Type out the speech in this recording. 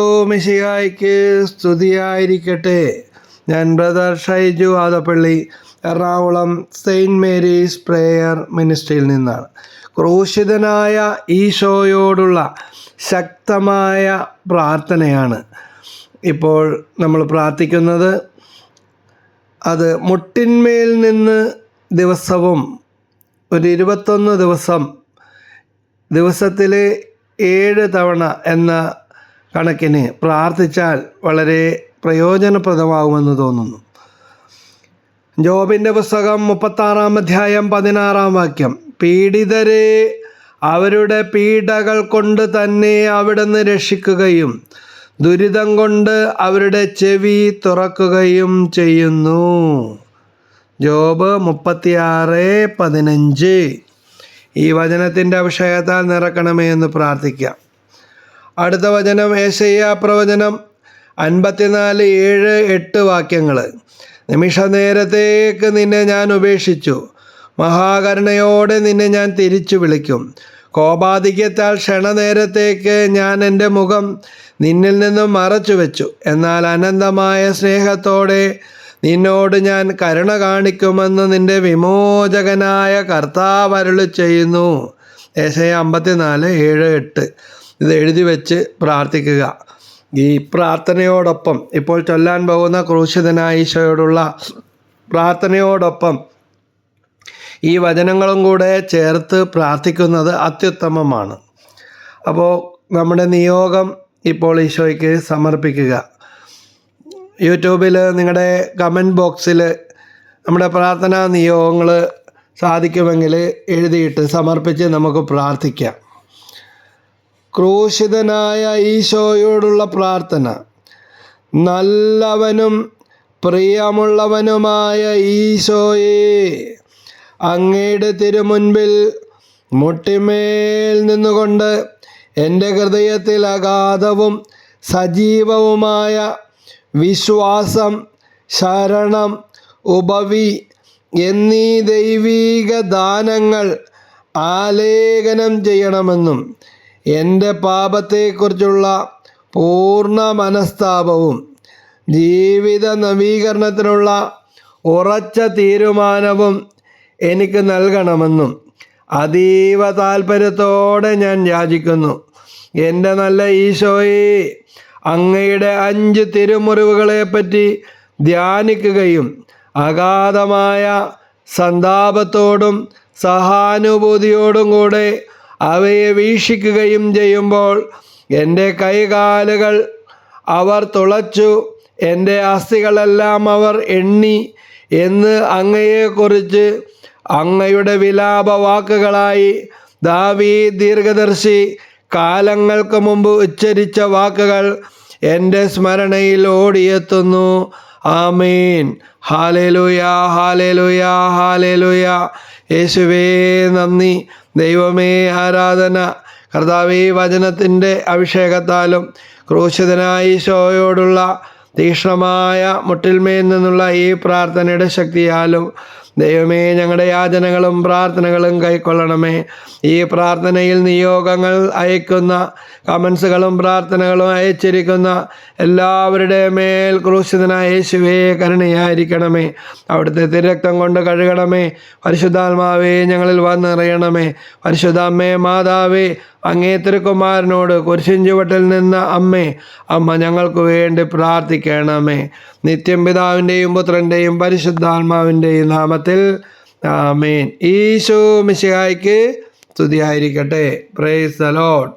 മിശിഹായ്ക്ക് സ്തുതിയായിരിക്കട്ടെ. ഞാൻ brother Shaiju Adappally Ernakulam saint Mary's prayer മിനിസ്ട്രിയിൽ നിന്നാണ്. ക്രൂശിതനായ ഈശോയോടുള്ള ശക്തമായ പ്രാർത്ഥനയാണ് ഇപ്പോൾ നമ്മൾ പ്രാർത്ഥിക്കുന്നത്. അത് മുട്ടിന്മേൽ നിന്ന് ദിവസവും ഒരു ഇരുപത്തൊന്ന് ദിവസം ദിവസത്തിലെ ഏഴ് തവണ എന്ന കണക്കിന് പ്രാർത്ഥിച്ചാൽ വളരെ പ്രയോജനപ്രദമാകുമെന്ന് തോന്നുന്നു. ജോബിന്റെ പുസ്തകം മുപ്പത്താറാം അധ്യായം പതിനാറാം വാക്യം പീഡിതരെ അവരുടെ പീഡകൾ കൊണ്ട് തന്നെ അവിടുന്ന് രക്ഷിക്കുകയും ദുരിതം കൊണ്ട് അവരുടെ ചെവി തുറക്കുകയും ചെയ്യുന്നു. ജോബ് മുപ്പത്തിയാറ് പതിനഞ്ച്. ഈ വചനത്തിന്റെ അഭിഷേകത്താൽ നിറക്കണമേ എന്ന് പ്രാർത്ഥിക്കാം. അടുത്ത വചനം ഏശയ്യ പ്രവചനം അൻപത്തിനാല് ഏഴ് എട്ട് വാക്യങ്ങൾ നിമിഷ നേരത്തേക്ക് നിന്നെ ഞാൻ ഉപേക്ഷിച്ചു. മഹാകരുണയോടെ നിന്നെ ഞാൻ തിരിച്ചു വിളിക്കും. കോപാധിക്യത്താൽ ക്ഷണനേരത്തേക്ക് ഞാൻ എന്റെ മുഖം നിന്നിൽ നിന്നും മറച്ചു വെച്ചു എന്നാൽ അനന്തമായ സ്നേഹത്തോടെ നിന്നോട് ഞാൻ കരുണ കാണിക്കുമെന്ന് നിന്റെ വിമോചകനായ കർത്താവ് അരുളി ചെയ്യുന്നു ഏശയ അമ്പത്തിനാല് ഏഴ് എട്ട്. ഇത് എഴുതി വെച്ച് പ്രാർത്ഥിക്കുക. ഈ പ്രാർത്ഥനയോടൊപ്പം ഇപ്പോൾ ചൊല്ലാൻ പോകുന്ന ക്രൂശിതനായ ഈശോയോടുള്ള പ്രാർത്ഥനയോടൊപ്പം ഈ വചനങ്ങളും കൂടെ ചേർത്ത് പ്രാർത്ഥിക്കുന്നത് അത്യുത്തമമാണ്. അപ്പോൾ നമ്മുടെ നിയോഗം ഇപ്പോൾ ഈശോയ്ക്ക് സമർപ്പിക്കുക. യൂട്യൂബിൽ നിങ്ങളുടെ കമന്റ് ബോക്സിൽ നമ്മുടെ പ്രാർത്ഥനാ നിയോഗങ്ങൾ സാധിക്കുമെങ്കിൽ എഴുതിയിട്ട് സമർപ്പിച്ച് നമുക്ക് പ്രാർത്ഥിക്കാം. ക്രൂശിതനായ ഈശോയോടുള്ള പ്രാർത്ഥന. നല്ലവനും പ്രിയമുള്ളവനുമായ ഈശോയെ അങ്ങയുടെ തിരുമുൻപിൽ മുട്ടിമേൽ നിന്നുകൊണ്ട് എന്റെ ഹൃദയത്തിൽ അഗാധവും സജീവവുമായ വിശ്വാസം ശരണം ഉപവി എന്നീ ദൈവീക ദാനങ്ങൾ ആലേഖനം ചെയ്യണമെന്നും എന്റെ പാപത്തെക്കുറിച്ചുള്ള പൂർണ മനസ്താപവും ജീവിത നവീകരണത്തിനുള്ള ഉറച്ച തീരുമാനവും എനിക്ക് നൽകണമെന്നും അതീവ താല്പര്യത്തോടെ ഞാൻ യാചിക്കുന്നു. എന്റെ നല്ല ഈശോയെ അങ്ങയുടെ അഞ്ച് തിരുമുറിവുകളെപ്പറ്റി ധ്യാനിക്കുകയും അഗാധമായ സന്താപത്തോടും സഹാനുഭൂതിയോടും കൂടെ അവയെ വീക്ഷിക്കുകയും ചെയ്യുമ്പോൾ എന്റെ കൈകാലുകൾ അവർ തുളച്ചു എന്റെ അസ്ഥികളെല്ലാം അവർ എണ്ണി എന്ന് അങ്ങയെക്കുറിച്ച് അങ്ങയുടെ വിലാപ വാക്കുകളായി ദാവി ദീർഘദർശി കാലങ്ങൾക്ക് മുമ്പ് ഉച്ചരിച്ച വാക്കുകൾ എന്റെ സ്മരണയിൽ ഓടിയെത്തുന്നു. ആമീൻ. ഹാലേലുയ ഹാലേലുയ ഹാലേലുയ. യേശുവേ നന്ദി. ദൈവമേ ആരാധന. കർത്താവേ വചനത്തിന്റെ അഭിഷേകത്താലും ക്രൂശിതനായ ഈശോയോടുള്ള തീക്ഷ്ണമായ മുട്ടിൽമേൽ നിന്നുള്ള ഈ പ്രാർത്ഥനയുടെ ശക്തിയാലും ദൈവമേ ഞങ്ങളുടെ യാചനകളും പ്രാർത്ഥനകളും കൈക്കൊള്ളണമേ. ഈ പ്രാർത്ഥനയിൽ നിയോഗങ്ങൾ അയക്കുന്ന കമൻസുകളും പ്രാർത്ഥനകളും അയച്ചിരിക്കുന്ന എല്ലാവരുടെ മേൽ ക്രൂശിതനായ യേശുവേ കരുണയായിരിക്കണമേ. അവിടുത്തെ തിരക്തം കൊണ്ട് കഴുകണമേ. പരിശുദ്ധാത്മാവേ ഞങ്ങളിൽ വന്നിറയണമേ. പരിശുദ്ധാമ്മേ മാതാവേ അങ്ങേ തിരുക്കുമാരനോട് കുരിശിഞ്ചുവട്ടിൽ നിന്ന അമ്മേ അമ്മ ഞങ്ങൾക്ക് വേണ്ടി പ്രാർത്ഥിക്കണമേ. നിത്യം പിതാവിന്റെയും പുത്രന്റെയും പരിശുദ്ധാത്മാവിന്റെയും നാമത്തിൽ ആമേൻ. ഈശോ മിശിഹായ്ക്ക് സ്തുതിയായിരിക്കട്ടെ. Praise the load